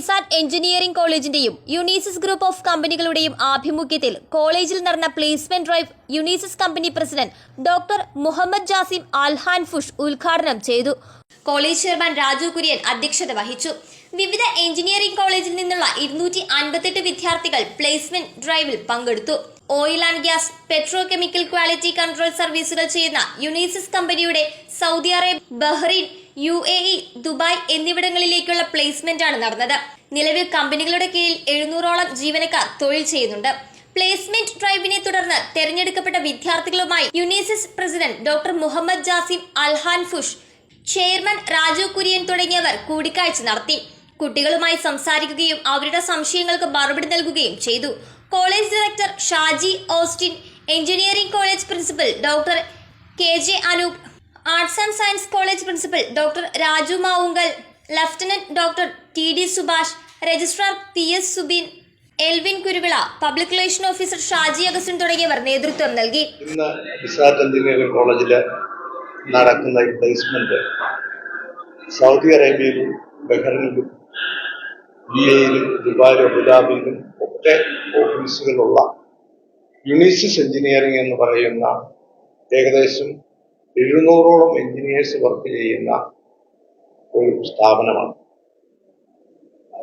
കിസാറ്റ് engineering കോളേജിന്റെയും Unisys group of കമ്പനികളുടെയും ആഭിമുഖ്യത്തിൽ കോളേജിൽ നടന്ന placement drive Unisys company president doctor Muhammad Jasim Alhan Fush ഉദ്ഘാടനം ചെയ്തു. കോളേജ് ചെയർമാൻ രാജു കുര്യൻ അധ്യക്ഷത വഹിച്ചു. വിവിധ എഞ്ചിനീയറിംഗ് കോളേജിൽ നിന്നുള്ള ഇരുന്നൂറ്റി അൻപത്തെട്ട് വിദ്യാർത്ഥികൾ പ്ലേസ്മെന്റ് ഡ്രൈവിൽ പങ്കെടുത്തു. Oil and gas petro chemical quality control സർവീസുകൾ ചെയ്യുന്ന യുണീസിസ് കമ്പനിയുടെ Saudi Arabia Bahrain U A E Dubai എന്നിവിടങ്ങളിലേക്കുള്ള placement ആണ് നടന്നത്. നിലവിൽ കമ്പനികളുടെ കീഴിൽ എഴുന്നൂറോളം ജീവനക്കാർ തൊഴിൽ ചെയ്യുന്നുണ്ട്. പ്ലേസ്മെന്റ് ഡ്രൈവിനെ തുടർന്ന് തെരഞ്ഞെടുക്കപ്പെട്ട വിദ്യാർത്ഥികളുമായി Unisys president doctor Muhammad Jasim Alhan Fush chairman Raju Kurian തുടങ്ങിയവർ കൂടിക്കാഴ്ച നടത്തി. കുട്ടികളുമായി സംസാരിക്കുകയും അവരുടെ സംശയങ്ങൾക്ക് മറുപടി നൽകുകയും ചെയ്തു. College director Shaji Austin engineering college principal doctor K J Anoop arts and science college principal doctor Raju Mavunkal lieutenant doctor T D Subhash registrar P S Subeen Elvin Kuruvila public relation officer Shaji Augustine തുടങ്ങിയവർ നേതൃത്വം നൽകി. ഇന്ന് കോളേജിൽ നടക്കുന്ന placement Saudi അറേബ്യയിലും ബഹ്റിനിലും U എയിലും ദുബായിലും അബുദാബിയിലും ഒക്കെ ഓഫീസുകളുള്ള യുണീസിസ് എഞ്ചിനീയറിംഗ് എന്ന് പറയുന്ന ഏകദേശം എഴുന്നൂറോളം എഞ്ചിനീയേഴ്സ് വർക്ക് ചെയ്യുന്ന ഒരു സ്ഥാപനമാണ്.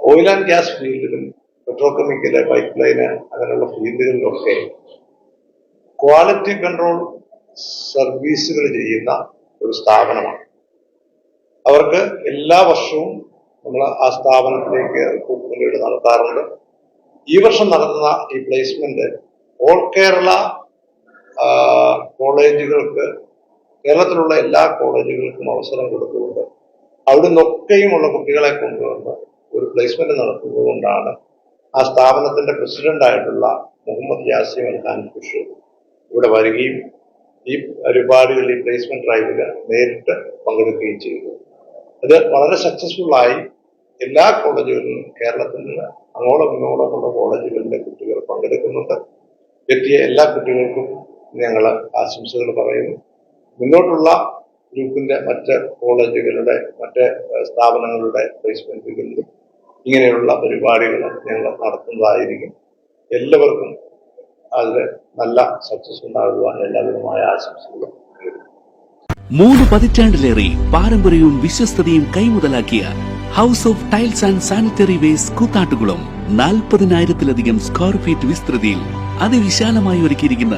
ഓയിൽ ആൻഡ് ഗ്യാസ് ഫീൽഡിലും പെട്രോ കെമിക്കൽ പൈപ്പ് ലൈന് അങ്ങനെയുള്ള ഫീൽഡുകളിലൊക്കെ ക്വാളിറ്റി കൺട്രോൾ സർവീസുകൾ ചെയ്യുന്ന ഒരു സ്ഥാപനമാണ്. അവർക്ക് എല്ലാ വർഷവും നമ്മൾ ആ സ്ഥാപനത്തിലേക്ക് റിക്രൂട്ട്മെന്റുകൾ നടത്താറുണ്ട്. ഈ വർഷം നടത്തുന്ന ഈ പ്ലേസ്മെന്റ് ഓൾ കേരള കോളേജുകൾക്ക് കേരളത്തിലുള്ള എല്ലാ കോളേജുകൾക്കും അവസരം കൊടുത്തുകൊണ്ട് അവിടെ നിന്നൊക്കെയുമുള്ള കുട്ടികളെ കൊണ്ടുവന്ന് ഒരു പ്ലേസ്മെന്റ് നടത്തുന്നത് കൊണ്ടാണ് ആ സ്ഥാപനത്തിന്റെ പ്രസിഡന്റ് ആയിട്ടുള്ള മുഹമ്മദ് യാസിം അൽഹാൻ ഖുഷ് ഇവിടെ വരികയും ഈ പരിപാടികളിൽ ഈ പ്ലേസ്മെന്റ് ഡ്രൈവിൽ നേരിട്ട് പങ്കെടുക്കുകയും ചെയ്തു. അത് വളരെ സക്സസ്ഫുൾ ആയി എല്ലാ കോളേജുകളിലും കേരളത്തിലുള്ള അങ്ങോളം ഇങ്ങോളമുള്ള കോളേജുകളിലെ കുട്ടികൾ പങ്കെടുക്കുന്നുണ്ട്. എത്തിയ എല്ലാ കുട്ടികൾക്കും ഞങ്ങൾ ആശംസകൾ പറയുന്നു. മുന്നോട്ടുള്ള ഗ്രൂപ്പിന്റെ മറ്റ് കോളേജുകളുടെ മറ്റ് സ്ഥാപനങ്ങളുടെ പ്ലേസ്മെന്റുകളിലും ഇങ്ങനെയുള്ള പരിപാടികൾ ഞങ്ങൾ നടത്തുന്നതായിരിക്കും. എല്ലാവർക്കും അതിൽ നല്ല സക്സസ് ഉണ്ടാകുവാൻ എല്ലാവിധമായ ആശംസകളും മൂന്ന് പതിറ്റാണ്ടിലേറെ പാരമ്പര്യവും വിശ്വസ്തതയും കൈമുതലാക്കിയ house of tiles and sanitary waste Koothattukulam നാൽപ്പതിനായിരത്തിലധികം സ്ക്വയർ ഫീറ്റ് വിസ്തൃതിയിൽ അതിവിശാലമായി ഒരുക്കിയിരിക്കുന്ന